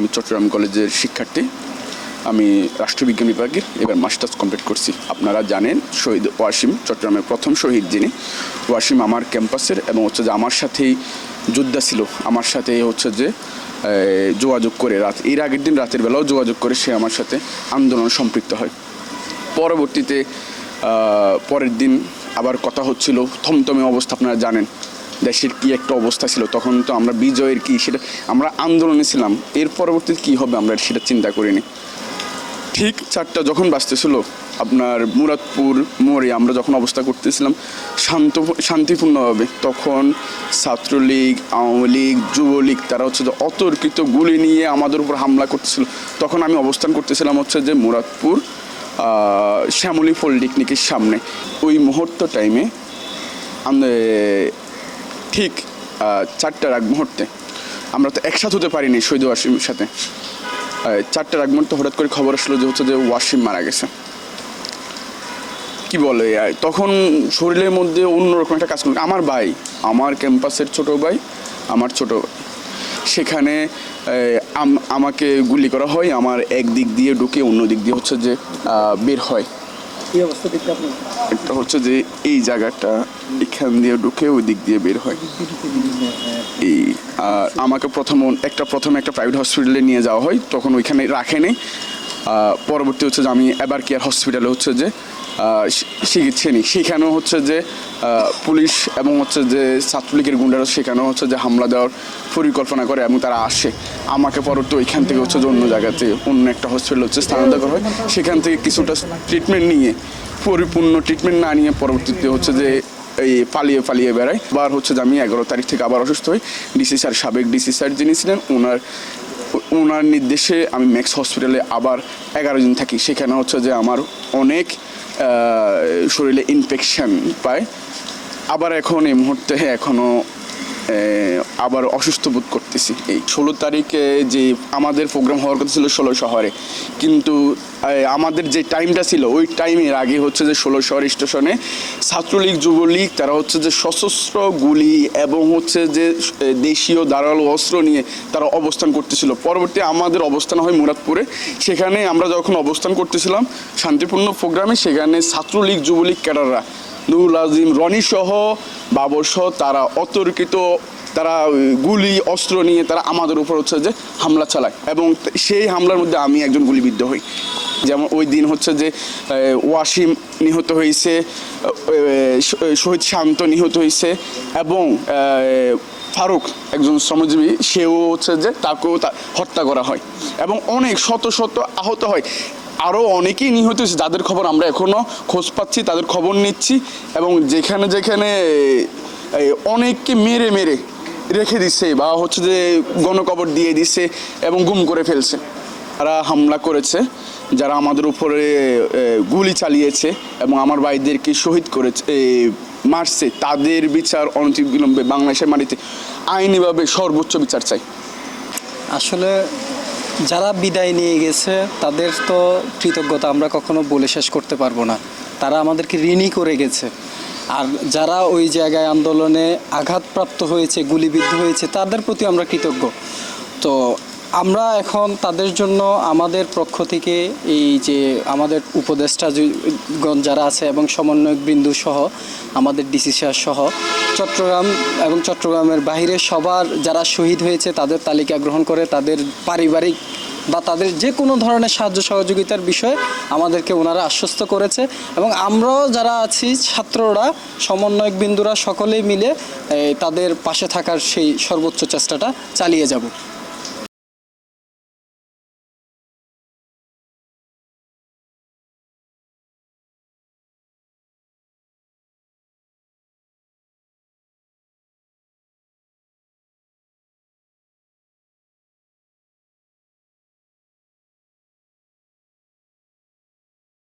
আমি চট্টগ্রাম কলেজের শিক্ষার্থী। আমি রাষ্ট্রবিজ্ঞান বিভাগের এবার মাস্টার্স কমপ্লিট করছি। আপনারা জানেন শহীদ ওয়াসিম, চট্টগ্রামের প্রথম শহীদ যিনি। ওয়াসিম আমার ক্যাম্পাসের এবং হচ্ছে যে আমার সাথেই যোদ্ধা ছিল। আমার সাথে হচ্ছে যে যোগাযোগ করে রাত এর আগের দিন রাতের বেলাও যোগাযোগ করে সে আমার সাথে আন্দোলন সম্পৃক্ত হয়। পরবর্তীতে পরের দিন আবার কথা হচ্ছিল। থমথমে অবস্থা আপনারা জানেন। দেশের কি একটা অবস্থা ছিল? তখন তো আমরা বিজয়ের কি সেটা, আমরা আন্দোলনে ছিলাম। এর পরবর্তীতে কি হবে আমরা সেটা চিন্তা করিনি। ঠিক চারটা যখন বাঁচতেছিল আপনার মুরাদপুর মোড়ে আমরা যখন অবস্থা করতেছিলাম শান্ত, শান্তিপূর্ণভাবে, তখন ছাত্রলীগ, আওয়ামী লীগ, যুবলীগ, তারা হচ্ছে যে অতর্কিত গুলি নিয়ে আমাদের উপর হামলা করতেছিল। তখন আমি অবস্থান করতেছিলাম হচ্ছে যে মুরাদপুর শ্যামলী পলিটেকনিকের সামনে। ওই মুহূর্ত টাইমে ঠিক চারটার আগ মুহূর্তে। আমরা তো একসাথে হতে পারিনি শহীদ ওয়াসিমের সাথে। চারটার আগ মুহূর্তে হঠাৎ করে খবর আসলো যে হচ্ছে যে ওয়াসিম মারা গেছে। কি বলে তখন শরীরের মধ্যে অন্যরকম একটা কাজ করল। আমার ভাই, আমার ক্যাম্পাসের ছোট ভাই, আমার ছোট ভাই। সেখানে আমাকে গুলি করা হয়, আমার এক দিক দিয়ে ঢুকে অন্য দিক দিয়ে হচ্ছে যে বের হয়। আপনার একটা হচ্ছে যে এই জায়গাটা এখান দিয়ে ঢুকে ওই দিক দিয়ে বের হয়। এই, আর আমাকে প্রথম একটা প্রথমে একটা প্রাইভেট হসপিটালে নিয়ে যাওয়া হয়, তখন ওইখানে রাখেনি পরবর্তী হচ্ছে যে আমি এবার কেয়ার হসপিটালে হচ্ছে যে নিই সেখানেও হচ্ছে যে পুলিশ এবং হচ্ছে যে ছাত্রলীগের গুন্ডারা সেখানেও হচ্ছে যে হামলা দেওয়ার পরিকল্পনা করে এবং তারা আসে। আমাকে পরবর্তী ওইখান থেকে হচ্ছে যে অন্য জায়গাতে অন্য একটা হসপিটাল হচ্ছে স্থানান্তর করা হয়। সেখান থেকে কিছুটা ট্রিটমেন্ট নিয়ে, পরিপূর্ণ ট্রিটমেন্ট না নিয়ে পরবর্তীতে হচ্ছে যে এই পালিয়ে পালিয়ে বেড়াই। আবার হচ্ছে যে আমি এগারো তারিখ থেকে আবার অসুস্থ হই। ডিসি স্যার সাবেক ডিসি স্যার যিনি ছিলেন ওনার ওনার নির্দেশে আমি ম্যাক্স হসপিটালে আবার এগারো দিন থাকি। সেখানে হচ্ছে যে আমার অনেক শরীরে ইনফেকশান পায়। আবার এখন এই মুহূর্তে এখনও আবার অসুস্থ বোধ করতেছি। এই ষোলো তারিখে যে আমাদের প্রোগ্রাম হওয়ার কথা ছিল ষোলো শহরে। কিন্তু আমাদের যে টাইমটা ছিল, ওই টাইমের আগে হচ্ছে যে ষোলো শহর স্টেশনে ছাত্রলীগ, যুবলীগ, তারা হচ্ছে যে সশস্ত্র গুলি এবং হচ্ছে যে দেশীয় ধারালো অস্ত্র নিয়ে তারা অবস্থান করতেছিল। পরবর্তী আমাদের অবস্থান হয় মুরাদপুরে। সেখানে আমরা যখন অবস্থান করতেছিলাম, শান্তিপূর্ণ প্রোগ্রামে সেখানে ছাত্রলীগ, যুবলীগ ক্যাডাররা নুরুল আজিম রনি সহ বাবর সহ তারা অতর্কিত, তারা গুলি, অস্ত্র নিয়ে তারা আমাদের উপর হচ্ছে যে হামলা চালায়। এবং সেই হামলার মধ্যে আমি একজন গুলিবিদ্ধ হই। যেমন ওই দিন হচ্ছে যে ওয়াসিম নিহত হয়েছে শহীদ শান্ত নিহত হয়েছে এবং ফারুক একজন শ্রমজীবী, সেও হচ্ছে যে তাকেও হত্যা করা হয়। এবং অনেক শত শত আহত হয়। আরও অনেকেই নিহত হয়েছে, যাদের খবর আমরা এখনও খোঁজ পাচ্ছি, তাদের খবর নিচ্ছি এবং যেখানে যেখানে অনেককে মেরে মেরে রেখে দিচ্ছে বা হচ্ছে যে গণকবর দিয়ে দিচ্ছে এবং গুম করে ফেলছে। তারা হামলা করেছে, যারা আমাদের উপরে গুলি চালিয়েছে এবং আমার ভাইদেরকে শহীদ করেছে মারছে, তাদের বিচার অনতিবিলম্বে বাংলাদেশের মাটিতে আইনিভাবে সর্বোচ্চ বিচার চাই। আসলে যারা বিদায় নিয়ে গেছে, তাদের তো কৃতজ্ঞতা আমরা কখনো বলে শেষ করতে পারব না। তারা আমাদেরকে ঋণই করে গেছে। আর যারা ওই জায়গায় আন্দোলনে আঘাতপ্রাপ্ত হয়েছে, গুলিবিদ্ধ হয়েছে, তাদের প্রতি আমরা কৃতজ্ঞ। তো আমরা এখন তাদের জন্য আমাদের পক্ষ থেকে এই যে আমাদের উপদেষ্টা যে- গণ যারা আছে এবং সমন্বয়ক বিন্দু সহ আমাদের ডিসি সহ চট্টগ্রাম এবং চট্টগ্রামের বাইরে সবার যারা শহীদ হয়েছে তাদের তালিকা গ্রহণ করে তাদের পারিবারিক বা তাদের যে কোনো ধরনের সাহায্য সহযোগিতার বিষয়ে আমাদেরকে ওনারা আশ্বস্ত করেছে এবং আমরাও যারা আছি ছাত্ররা, সমন্বয়ক বিন্দুরা সকলেই মিলে তাদের পাশে থাকার সেই সর্বোচ্চ চেষ্টাটা চালিয়ে যাব।